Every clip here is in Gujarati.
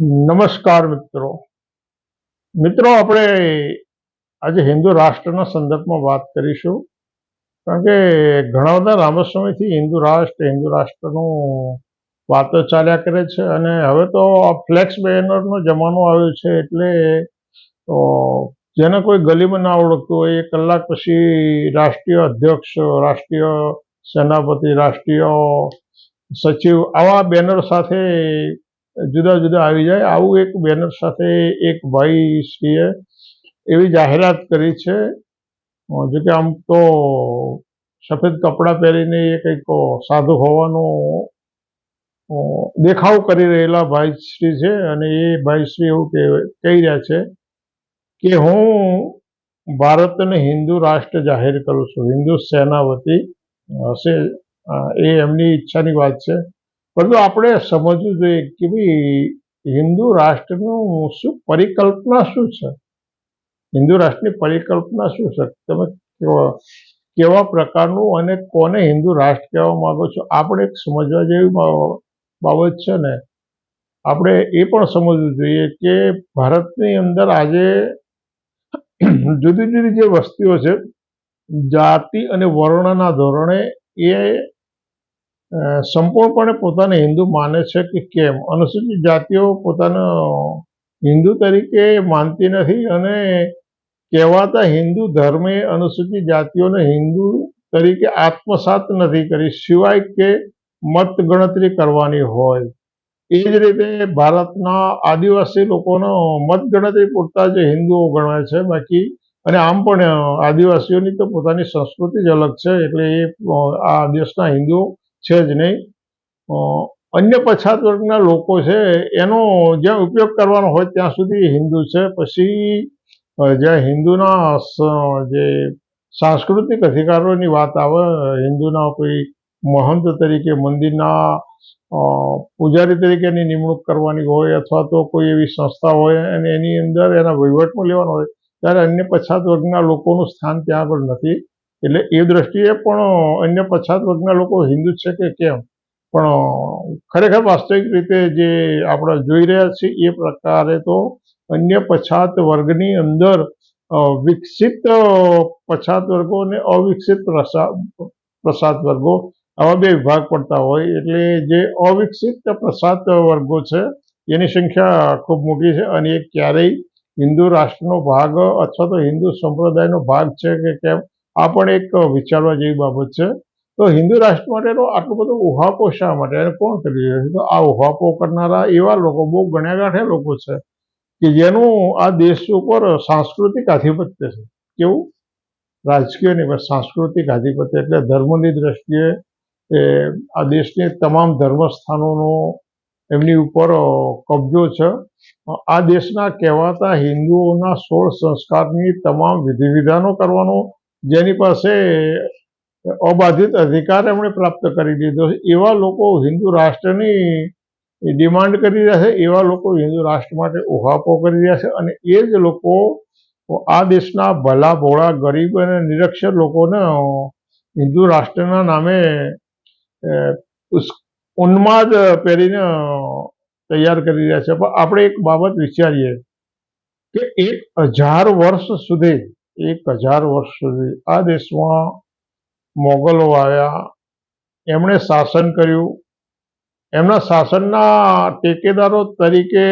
નમસ્કાર મિત્રો. મિત્રો, આપણે આજે હિન્દુ રાષ્ટ્રના સંદર્ભમાં વાત કરીશું. કારણ કે ઘણા બધા લાંબા સમયથી હિન્દુ રાષ્ટ્ર, હિન્દુ રાષ્ટ્રનું વાતો ચાલ્યા કરે છે અને હવે તો આ ફ્લેક્સ બેનરનો જમાનો આવ્યો છે એટલે જેને કોઈ ગલીમાં ના ઓળખતું હોય, એ કલાક પછી રાષ્ટ્રીય અધ્યક્ષ, રાષ્ટ્રીય સેનાપતિ, રાષ્ટ્રીય સચિવ આવા બેનર સાથે જુદા જુદા આવી જાય. આવું એક બેનર સાથે એક ભાઈ શ્રીએ એવી જાહેરાત કરી છે. જોકે આમ તો સફેદ કપડાં પહેરીને એ કંઈક સાધુ હોવાનો દેખાવ કરી રહેલા ભાઈશ્રી છે અને એ ભાઈશ્રી એવું કહી રહ્યા છે કે હું ભારતને હિન્દુ રાષ્ટ્ર જાહેર કરું છું. હિન્દુ સેના વતી હશે એ એમની ઈચ્છાની વાત છે. પરંતુ આપણે સમજવું જોઈએ કે ભાઈ હિન્દુ રાષ્ટ્રનું શું પરિકલ્પના શું છે? હિન્દુ રાષ્ટ્રની પરિકલ્પના શું છે? તમે કેવા પ્રકારનું અને કોને હિન્દુ રાષ્ટ્ર કહેવા માંગો છો? આપણે એક સમજવા જેવી બાબત છે ને. આપણે એ પણ સમજવું જોઈએ કે ભારતની અંદર આજે જુદી જુદી જે વસ્તીઓ છે, જાતિ અને વર્ણના ધોરણે એ સંપૂર્ણપણે પોતાને હિન્દુ માને છે કે કેમ? અનુસૂચિત જાતિઓ પોતાને હિન્દુ તરીકે માનતી નથી અને કહેવાતા હિન્દુ ધર્મે અનુસૂચિત જાતિઓને હિન્દુ તરીકે આત્મસાત નથી કરી, સિવાય કે મત ગણતરી કરવાની હોય. એ જ રીતે ભારતના આદિવાસી લોકોનો મત ગણતરી પૂરતા જ હિન્દુઓ ગણાય છે. બાકી, અને આમ પણ આદિવાસીઓની તો પોતાની સંસ્કૃતિ જ અલગ છે, એટલે એ આ દેશના હિન્દુ છે જ નહીં. અન્ય પછાત વર્ગના લોકો છે, એનો જ્યાં ઉપયોગ કરવાનો હોય ત્યાં સુધી હિન્દુ છે. પછી જ્યાં હિન્દુના જે સાંસ્કૃતિક અધિકારોની વાત આવે, હિન્દુના કોઈ મહંત તરીકે, મંદિરના પૂજારી પૂજારી તરીકેની નિમણૂક કરવાની હોય અથવા તો કોઈ એવી સંસ્થા હોય અને એની અંદર એના વહીવટમાં લેવાનો હોય, ત્યારે અન્ય પછાત વર્ગના લોકોનું સ્થાન ત્યાં આગળ નથી. એટલે એ દ્રષ્ટિએ પણ અન્ય પછાત વર્ગના લોકો હિન્દુ છે કે કેમ? પણ ખરેખર વાસ્તવિક રીતે જે આપણે જોઈ રહ્યા છીએ એ પ્રકારે તો અન્ય પછાત વર્ગની અંદર વિકસિત પછાત વર્ગો અને અવિકસિત પ્રસાદ વર્ગો આવા બે વિભાગ પડતા હોય. એટલે જે અવિકસિત પ્રસાદ વર્ગો છે એની સંખ્યા ખૂબ મોટી છે અને એ ક્યારેય હિન્દુ રાષ્ટ્રનો ભાગ અથવા તો હિન્દુ સંપ્રદાયનો ભાગ છે કે કેમ? આ પણ એક વિચારવા જેવી બાબત છે. તો હિન્દુ રાષ્ટ્ર માટેનો આટલો બધો ઉહાપો શા માટે? અને કોણ કરી રહ્યું છે? તો આ ઉહાપો કરનારા એવા લોકો, બહુ ગણ્યા ગાંઠે લોકો છે કે જેનું આ દેશ ઉપર સાંસ્કૃતિક આધિપત્ય છે. કેવું? રાજકીય નહીં, પણ સાંસ્કૃતિક આધિપત્ય. એટલે ધર્મની દ્રષ્ટિએ એ આ દેશની તમામ ધર્મસ્થાનોનો એમની ઉપર કબજો છે. આ દેશના કહેવાતા હિન્દુઓના સોળ સંસ્કારની તમામ વિધિ વિધાનો કરવાનો જેની પાસે અબાધિત અધિકાર એમણે પ્રાપ્ત કરી દીધો છે. એવા લોકો હિન્દુ રાષ્ટ્રની ડિમાન્ડ કરી રહ્યા છે, એવા લોકો હિન્દુ રાષ્ટ્ર માટે ઉહાપો કરી રહ્યા છે અને એ જ લોકો આ દેશના ભલા ભોળા ગરીબ અને નિરક્ષર લોકોને હિન્દુ રાષ્ટ્રના નામે ઉન્માદ પહેરીને તૈયાર કરી રહ્યા છે. પણ આપણે એક બાબત વિચારીએ કે એક હજાર વર્ષ સુધી એક હજાર વર્ષ સુધી. આ દેશમાં મોગલો આવ્યા. એમણે શાસન કર્યું. એમના શાસનના ટેકેદારો તરીકે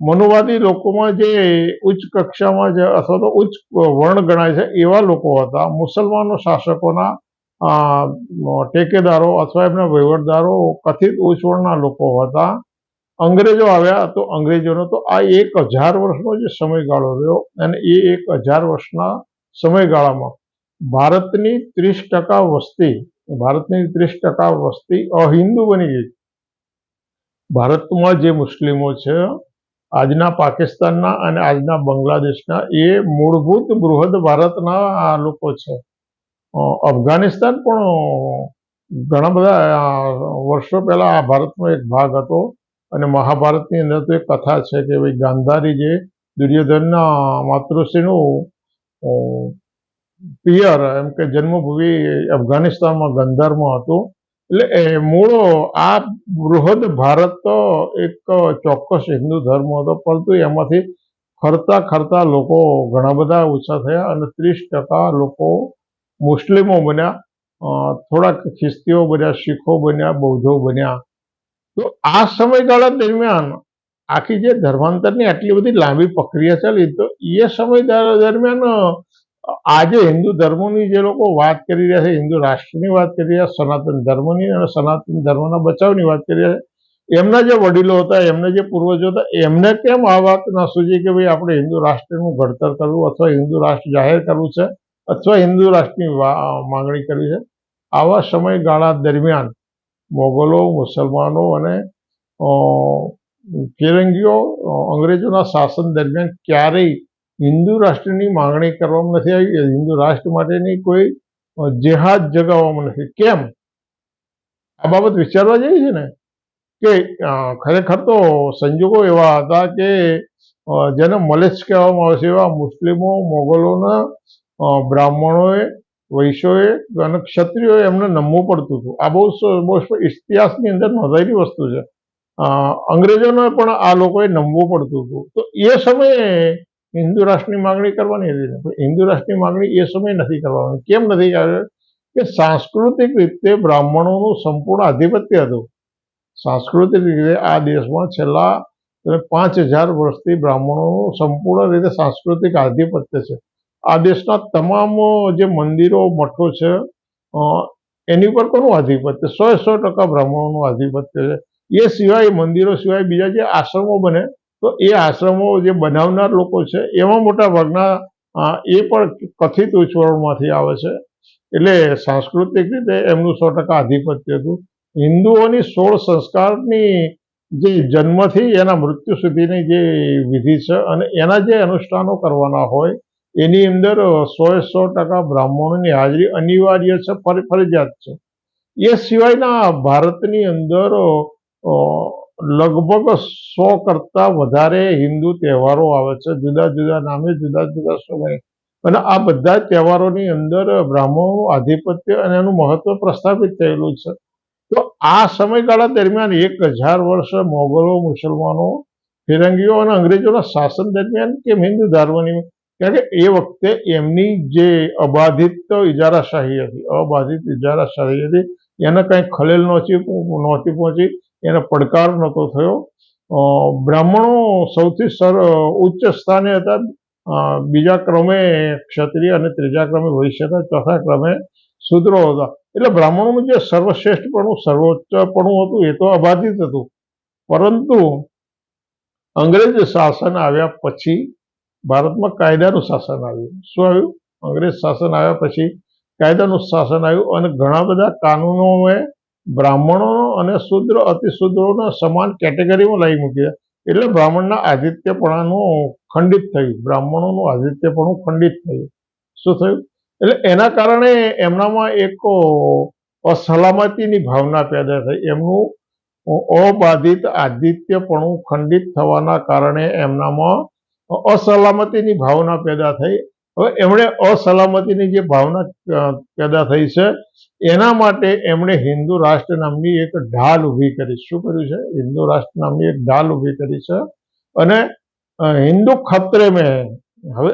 મનુવાદી લોકોમાં જે ઉચ્ચ કક્ષામાં જે અથવા તો ઉચ્ચ વર્ણ ગણાય છે એવા લોકો હતા. મુસલમાનો શાસકોના ટેકેદારો અથવા એમના વહીવટદારો કથિત ઉચ્ચ વર્ણના લોકો હતા. અંગ્રેજો આવ્યા તો અંગ્રેજોનો તો આ એક હજાર વર્ષનો જે સમયગાળો રહ્યો અને એ એક હજાર વર્ષના સમયગાળામાં ભારતની ત્રીસ ટકા વસ્તી, ભારતની ત્રીસ ટકા વસ્તી અહિન્દુ બની ગઈ ભારતમાં જે મુસ્લિમો છે, આજના પાકિસ્તાનના અને આજના બાંગ્લાદેશના એ મૂળભૂત બૃહદ ભારતના આ લોકો છે. અફઘાનિસ્તાન પણ ઘણા બધા વર્ષો પહેલા આ ભારતનો એક ભાગ હતો. અને મહાભારતની અંદર તો એક કથા છે કે ભાઈ ગાંધારી જે દુર્યોધનના માતૃશ્રીનું પિયર, એમ કે જન્મભૂમિ અફઘાનિસ્તાનમાં ગંધારમાં હતું. એટલે મૂળ, આ બૃહદ ભારત તો એક ચોક્કસ હિન્દુ ધર્મ હતો, પરંતુ એમાંથી ખરતા ખરતા લોકો ઘણા બધા ઓછા થયા અને ત્રીસ ટકા લોકો મુસ્લિમો બન્યા થોડાક ખ્રિસ્તીઓ બન્યા, શીખો બન્યા, બૌદ્ધો બન્યા. તો આ સમયગાળા દરમિયાન આખી જે ધર્માંતરની આટલી બધી લાંબી પ્રક્રિયા ચાલી તો એ સમય દરમિયાન આજે હિન્દુ ધર્મોની જે લોકો વાત કરી રહ્યા છે, હિન્દુ રાષ્ટ્રની વાત કરી રહ્યા સનાતન ધર્મની અને સનાતન ધર્મના બચાવની વાત કરી રહ્યા છે, એમના જે વડીલો હતા, એમના જે પૂર્વજો હતા, એમને કેમ આ વાત ના સૂજી કે ભાઈ આપણે હિન્દુ રાષ્ટ્રનું ઘડતર કરવું અથવા હિન્દુ રાષ્ટ્ર જાહેર કરવું છે, અથવા હિન્દુ રાષ્ટ્રની માંગણી કરવી છે? આવા સમયગાળા દરમિયાન મોગલો, મુસલમાનો અને ફિરંગીઓ અંગ્રેજોના શાસન દરમિયાન ક્યારેય હિન્દુ રાષ્ટ્રની માંગણી કરવામાં નથી આવી. હિન્દુ રાષ્ટ્ર માટેની કોઈ જેહાદ જગાવવામાં નથી. કેમ? આ બાબત વિચારવા જેવી છે ને? કે ખરેખર તો સંજોગો એવા હતા કે જેને મલેશ કહેવામાં આવે છે એવા મુસ્લિમો, મોગલોના બ્રાહ્મણોએ વૈશ્યોએ અને ક્ષત્રિયોએ એમને નમવું પડતું હતું. આ બહુ મોસ્ટ ઇતિહાસની અંદર નોંધાયેલી વસ્તુ છે. અંગ્રેજોને પણ આ લોકોએ નમવું પડતું હતું. તો એ સમયે હિન્દુ રાષ્ટ્રની માંગણી કરવાની હતી હિન્દુ રાષ્ટ્રની માંગણી એ સમયે નથી કરવાની. કેમ નથી કે સાંસ્કૃતિક રીતે બ્રાહ્મણોનું સંપૂર્ણ આધિપત્ય હતું. સાંસ્કૃતિક રીતે આ દેશમાં છેલ્લા પાંચ હજાર વર્ષથી બ્રાહ્મણોનું સંપૂર્ણ રીતે સાંસ્કૃતિક આધિપત્ય છે. આ દેશના તમામ જે મંદિરો મઠો છે એની પર કોનું આધિપત્ય? સો સો ટકા બ્રાહ્મણોનું આધિપત્ય છે. એ સિવાય મંદિરો સિવાય બીજા જે આશ્રમો બને, તો એ આશ્રમો જે બનાવનાર લોકો છે, એમાં મોટા ભાગના એ પણ કથિત ઉચ્ચવર્ણમાંથી આવે છે. એટલે સાંસ્કૃતિક રીતે એમનું સો ટકા આધિપત્ય હતું. હિન્દુઓની સોળ સંસ્કારની જે જન્મથી એના મૃત્યુ સુધીની જે વિધિ છે અને એના જે અનુષ્ઠાનો કરવાના હોય એની અંદર સો સો ટકા બ્રાહ્મણોની હાજરી અનિવાર્ય છે, ફર- ફરજિયાત છે. એ સિવાયના ભારતની અંદર લગભગ સો કરતા વધારે હિન્દુ તહેવારો આવે છે. જુદા જુદા નામે જુદા જુદા સમયે. અને આ બધા તહેવારોની અંદર બ્રાહ્મણોનું આધિપત્ય અને એનું મહત્વ પ્રસ્થાપિત થયેલું છે. તો આ સમયગાળા દરમિયાન એક હજાર વર્ષ મોગલો, મુસલમાનો, ફિરંગીઓ અને અંગ્રેજોના શાસન દરમિયાન કેમ હિન્દુ ધર્મની કારણ એ વખતે એમની જે અબાધિત ઇજારાશાહી હતી, અબાધિત ઇજારાશાહી હતી, એને કંઈ ખલેલ નહોતી નહોતી પહોંચી, એને પડકાર નહોતો થયો. બ્રાહ્મણો સૌથી સર, ઉચ્ચ સ્થાને હતા. બીજા ક્રમે ક્ષત્રિય અને ત્રીજા ક્રમે વૈશ્ય હતા, ચોથા ક્રમે શૂદ્રો હતા. એટલે બ્રાહ્મણોનું જે સર્વશ્રેષ્ઠપણું, સર્વોચ્ચપણું હતું, એ તો અબાધિત હતું. પરંતુ અંગ્રેજ શાસન આવ્યા પછી ભારતમાં કાયદાનું શાસન આવ્યું. શું આવ્યું? અંગ્રેજ શાસન આવ્યા પછી કાયદાનું શાસન આવ્યું અને ઘણા બધા કાનૂનોએ બ્રાહ્મણો અને શુદ્ર, અતિશુદ્રોને સમાન કેટેગરીમાં લાવી મૂક્યા. એટલે બ્રાહ્મણના આદિત્યપણાનું ખંડિત થયું. બ્રાહ્મણોનું આદિત્યપણું ખંડિત થયું. શું થયું? એટલે એના કારણે એમનામાં એક અસલામતીની ભાવના પેદા થઈ. એમનું અબાધિત આદિત્યપણું ખંડિત થવાના કારણે એમનામાં અસલામતીની ભાવના પેદા થઈ. હવે એમણે અસલામતીની જે ભાવના પેદા થઈ છે, એના માટે એમણે હિન્દુ રાષ્ટ્ર નામની એક ઢાલ ઊભી કરી. શું કર્યું છે? હિન્દુ રાષ્ટ્ર નામની એક ઢાલ ઊભી કરી છે અને હિન્દુ ખતરે મેં, હવે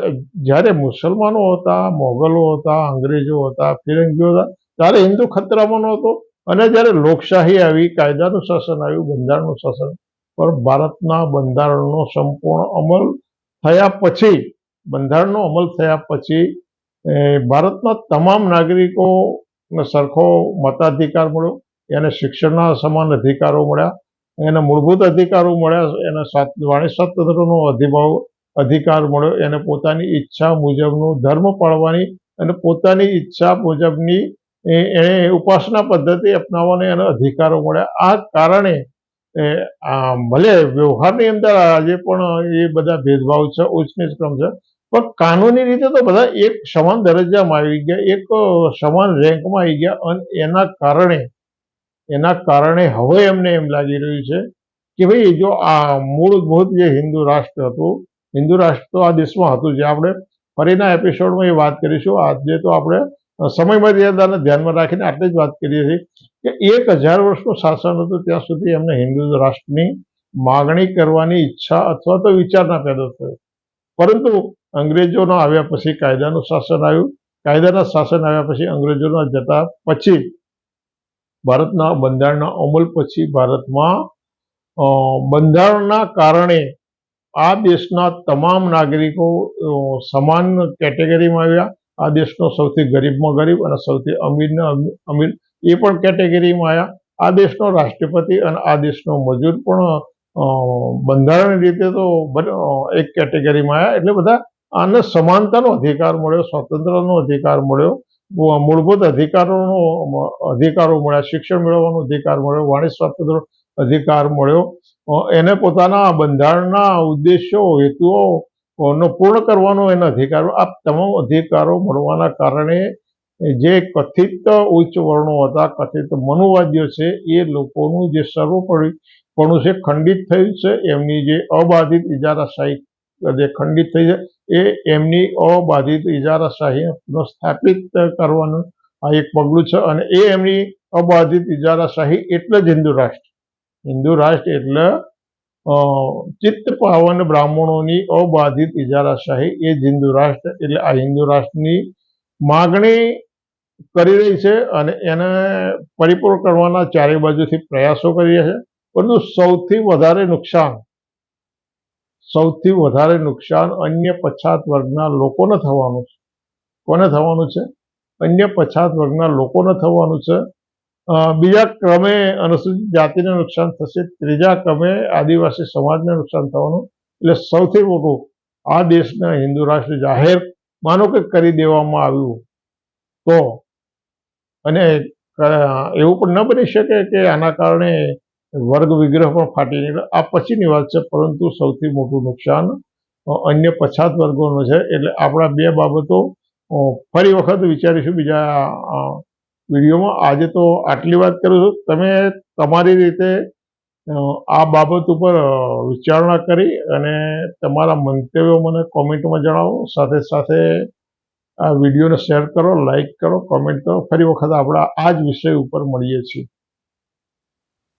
જ્યારે મુસલમાનો હતા, મોગલો હતા, અંગ્રેજો હતા, ફિરંગીઓ હતા, ત્યારે હિન્દુ ખતરામાં નહોતો. અને જ્યારે લોકશાહી આવી, કાયદાનું શાસન આવ્યું, બંધારણનું શાસન, પણ ભારતના બંધારણનો સંપૂર્ણ અમલ થયા પછી, બંધારણનો અમલ થયા પછી ભારતના તમામ નાગરિકોને સરખો મતાધિકાર મળ્યો, એને શિક્ષણના સમાન અધિકારો મળ્યા, એને મૂળભૂત અધિકારો મળ્યા, એને વાણી સ્વાતંત્ર્યનો અધિભાવ અધિકાર મળ્યો, એને પોતાની ઈચ્છા મુજબનું ધર્મ પાળવાની અને પોતાની ઈચ્છા મુજબની એણે ઉપાસના પદ્ધતિ અપનાવવાના એને અધિકારો મળ્યા. આ કારણે ભલે વ્યવહારની અંદર આજે પણ એ બધા ભેદભાવ છે ઉચ્ચ ક્રમ છે, પણ કાનૂની રીતે તો બધા એક સમાન દરજ્જામાં આવી ગયા, એક સમાન રેન્કમાં આવી ગયા અને એના કારણે એના કારણે હવે એમને એમ લાગી રહ્યું છે કે ભાઈ જો આ મૂળભૂત જે હિન્દુ રાષ્ટ્ર હતું, હિન્દુ રાષ્ટ્ર તો આ દેશમાં હતું જે. આપણે ફરીના એપિસોડમાં એ વાત કરીશું. આજે તો આપણે સમય મર્યાદાને ધ્યાનમાં રાખીને આટલી જ વાત કરીએ છીએ કે એક હજાર વર્ષનું શાસન હતું, ત્યાં સુધી એમને હિન્દુ રાષ્ટ્રની માગણી કરવાની ઈચ્છા અથવા તો વિચાર ના પેદા થયો પરંતુ અંગ્રેજોના આવ્યા પછી કાયદાનું શાસન આવ્યું. કાયદાના શાસન આવ્યા પછી અંગ્રેજોના જતા પછી ભારતના બંધારણના અમલ પછી ભારતમાં બંધારણના કારણે આ દેશના તમામ નાગરિકો સમાન કેટેગરીમાં આવ્યા. આ દેશનો સૌથી ગરીબમાં ગરીબ અને સૌથી અમીરના અમીર, એ પણ કેટેગરીમાં આવ્યા આ દેશનો રાષ્ટ્રપતિ અને આ દેશનો મજૂર પણ બંધારણની બંધારણ રીતે તો એક કેટેગરીમાં આવ્યા એટલે બધા આને સમાનતાનો અધિકાર મળ્યો સ્વતંત્રનો અધિકાર મળ્યો મૂળભૂત અધિકારોનો અધિકારો મળ્યા, શિક્ષણ મેળવવાનો અધિકાર મળ્યો વાણિજ્ય સ્વાતંત્ર્ય અધિકાર મળ્યો. એને પોતાના બંધારણના ઉદ્દેશો, હેતુઓ નો પૂર્ણ કરવાનો એનો અધિકાર, આ તમામ અધિકારો મળવાના કારણે જે કથિત ઉચ્ચ વર્ણો હતા, કથિત મનુવાદ્યો છે, એ લોકોનું જે સર્વોપરીપણું છે, ખંડિત થયું છે. એમની જે અબાધિત ઇજારાશાહી જે ખંડિત થઈ છે, એ એમની અબાધિત ઇજારાશાહી સ્થાપિત કરવાનું આ એક પગલું છે અને એ એમની અબાધિત ઇજારાશાહી એટલે જ હિન્દુ રાષ્ટ્ર. હિન્દુ રાષ્ટ્ર એટલે ચિત્ત પાવન બ્રાહ્મણોની અબાધિત ઇજારાશાહી એ જ હિન્દુ રાષ્ટ્ર એટલે આ હિન્દુ રાષ્ટ્રની માગણી કરી રહી છે અને એને પરિપૂર્ણ કરવાના ચારે બાજુથી પ્રયાસો કરી રહ્યા છે પરંતુ સૌથી વધારે નુકસાન, સૌથી વધારે નુકસાન અન્ય પછાત વર્ગના લોકોને થવાનું છે. કોને થવાનું છે? અન્ય પછાત વર્ગના લોકોને થવાનું છે. બીજા ક્રમે અનુસૂચિત જાતિને નુકસાન થશે. ત્રીજા ક્રમે આદિવાસી સમાજને નુકસાન થવાનું. એટલે સૌથી મોટું આ દેશના હિન્દુ રાષ્ટ્ર જાહેર માનો કે કરી દેવામાં આવ્યું. તો અને એવું પણ ન બની શકે કે આના કારણે વર્ગ વિગ્રહ પણ ફાટી નીકળે. આ પછીની વાત છે, પરંતુ સૌથી મોટું નુકસાન અન્ય પછાત વર્ગોનું છે. એટલે આપણા બે બાબતો ફરી વખત વિચારીશું. બીજા વિડીયોમાં આજે તો આટલી વાત કરું છું. તમે તમારી રીતે આ બાબત ઉપર વિચારણા કરી અને તમારા મંતવ્યો મને કોમેન્ટમાં જણાવો. સાથે સાથે આ વિડીયોને શેર કરો, લાઈક કરો, કોમેન્ટ કરો. ફરી વખત આપણે આ જ વિષય ઉપર મળીએ છીએ.